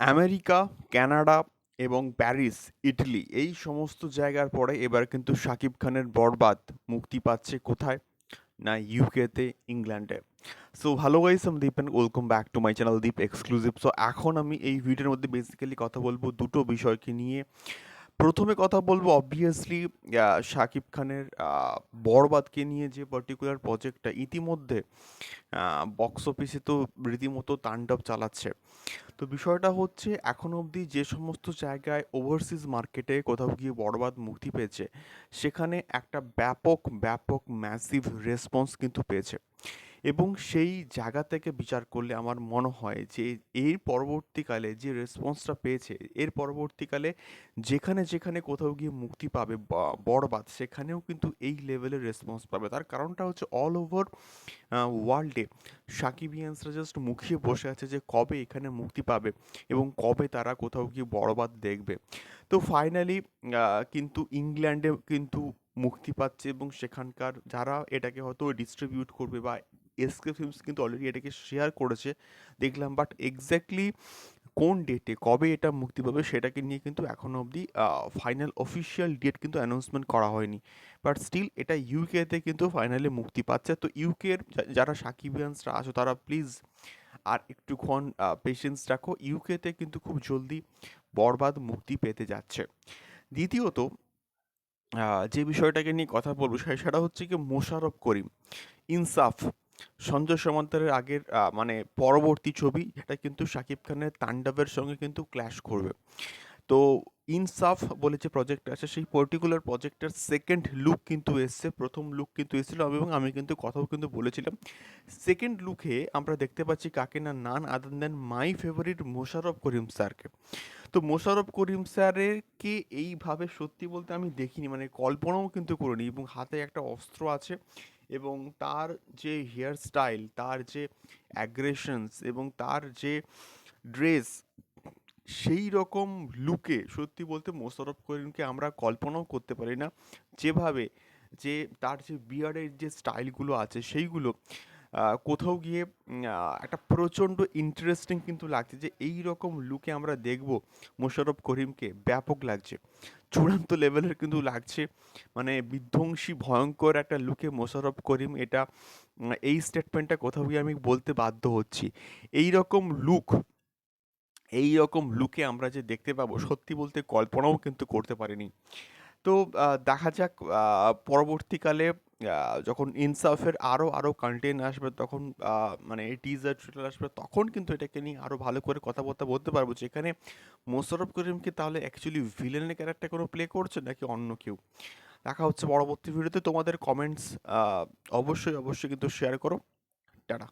America, Canada এবং Paris, Italy এই সমস্ত জায়গার পরে এবার কিন্তু শাকিব খানের 'বরবাদ' মুক্তি পাচ্ছে কোথায়? না ইউকেতে, ইংল্যান্ডে। সো হ্যালো গাইস আমি Deep and welcome back to my channel Deep exclusive. So এখন আমি এই ভিডিওর মধ্যে বেসিক্যালি কথা বলব দুটো বিষয়কে নিয়ে। প্রথমে কথা বলব অবভিয়াসলি শাকিব খানের 'বরবাদকে' নিয়ে যে পার্টিকুলার প্রজেক্টটা ইতিমধ্যে বক্স অফিসে তো রীতিমতো তাণ্ডব চালাচ্ছে। তো বিষয়টা হচ্ছে এখন অবধি যে সমস্ত জায়গায় ওভারসিজ মার্কেটে কোথাও গিয়ে 'বরবাদ' মুক্তি পেয়েছে, সেখানে একটা ব্যাপক, ব্যাপক ম্যাসিভ রেসপন্স কিন্তু পেয়েছে। এবং সেই জায়গা থেকে বিচার করলে আমার মনে হয় যে এর পরবর্তীকালে যে রেসপন্সটা পেয়েছে, এর পরবর্তীকালে যেখানে, যেখানে কোথাও গিয়ে মুক্তি পাবে বা 'বরবাদ' সেখানেও কিন্তু এই লেভেলের রেসপন্স পাবে। তার কারণটা হচ্ছে অল ওভার ওয়ার্ল্ডে সাকিবিয়ানসরা জাস্ট মুখিয়ে বসে আছে যে কবে এখানে মুক্তি পাবে এবং কবে তারা কোথাও গিয়ে 'বরবাদ' দেখবে। তো ফাইনালি কিন্তু ইংল্যান্ডে কিন্তু মুক্তি পাচ্ছে এবং সেখানকার যারা এটাকে হয়তো ডিস্ট্রিবিউট করবে বা এসকে ফিল্মস কিন্তু অলরেডি এটাকে শেয়ার করেছে দেখলাম। বাট এক্স্যাক্টলি কোন ডেটে কবে এটা মুক্তি পাবে সেটাকে নিয়ে কিন্তু এখনও অবধি ফাইনাল অফিসিয়াল ডেট কিন্তু অ্যানাউন্সমেন্ট করা হয়নি। বাট স্টিল এটা ইউকেতে কিন্তু ফাইনালি মুক্তি পাচ্ছে। তো ইউকের যারা সাকিবিয়ানসরা আছো তারা প্লিজ আর একটুক্ষণ পেশেন্স রাখো। ইউকেতে কিন্তু খুব জলদি 'বরবাদ' মুক্তি পেতে যাচ্ছে। দ্বিতীয়ত যে বিষয়টাকে নিয়ে কথা বলব সেটা হচ্ছে কি মোশারফ করিম, 'ইনসাফ' সঞ্জয় সমান্তরের আগের মানে পরবর্তী ছবি, এটা কিন্তু শাকিব খানের 'তাণ্ডবের' সঙ্গে কিন্তু ক্ল্যাশ করবে। তো 'ইনসাফ' বলে যে প্রজেক্ট আছে, সেই পার্টিকুলার প্রজেক্টের সেকেন্ড লুক কিন্তু এসছে। প্রথম লুক কিন্তু এসেছিল এবং আমি কিন্তু কথাও কিন্তু বলেছিলাম। সেকেন্ড লুকে আমরা দেখতে পাচ্ছি কাকে না নান আদান দেন মাই ফেভারিট মোশাররফ করিম স্যারকে। তো মোশাররফ করিম স্যারেরকে এইভাবে সত্যি বলতে আমি দেখিনি মানে কল্পনাও কিন্তু করিনি এবং হাতে একটা অস্ত্র আছে এবং তার যে হেয়ার স্টাইল, তার যে অ্যাগ্রেশনস এবং তার যে ড্রেস সেই রকম লুকে সত্যি বলতে মোশারফ করিমকে আমরা কল্পনাও করতে পারি না। যেভাবে যে তার যে বিয়ার্ডের যে স্টাইলগুলো আছে সেইগুলো কোথাও গিয়ে একটা প্রচণ্ড ইন্টারেস্টিং কিন্তু লাগছে যে এই রকম লুকে আমরা দেখব মোশারফ করিমকে ব্যাপক লাগছে। চূড়ান্ত লেভেলের কিন্তু লাগছে। মানে বিধ্বংসী, ভয়ঙ্কর একটা লুকে মোশারফ করিম এটা এই স্টেটমেন্টটা কোথাও গিয়ে আমি বলতে বাধ্য হচ্ছি। এই রকম লুক এই রকম লুকে আমরা যে দেখতে পাবো, সত্যি বলতে কল্পনাও কিন্তু করতে পারিনি। তো দেখা যাক পরবর্তীকালে যখন 'ইনসাফের' আরও আরও কনটেন্ট আসবে তখন মানে টিজার ট্রেলার আসবে তখন কিন্তু এটাকে নিয়ে আরও ভালো করে কথাবার্তা বলতে পারব যেখানে মোশাররফ করিম কি তাহলে অ্যাকচুয়ালি ভিলেনের ক্যারেক্টার কোনো প্লে করছে নাকি অন্য কেউ? দেখা হচ্ছে পরবর্তী ভিডিওতে তোমাদের কমেন্টস অবশ্যই, অবশ্যই কিন্তু শেয়ার করো। টাটা।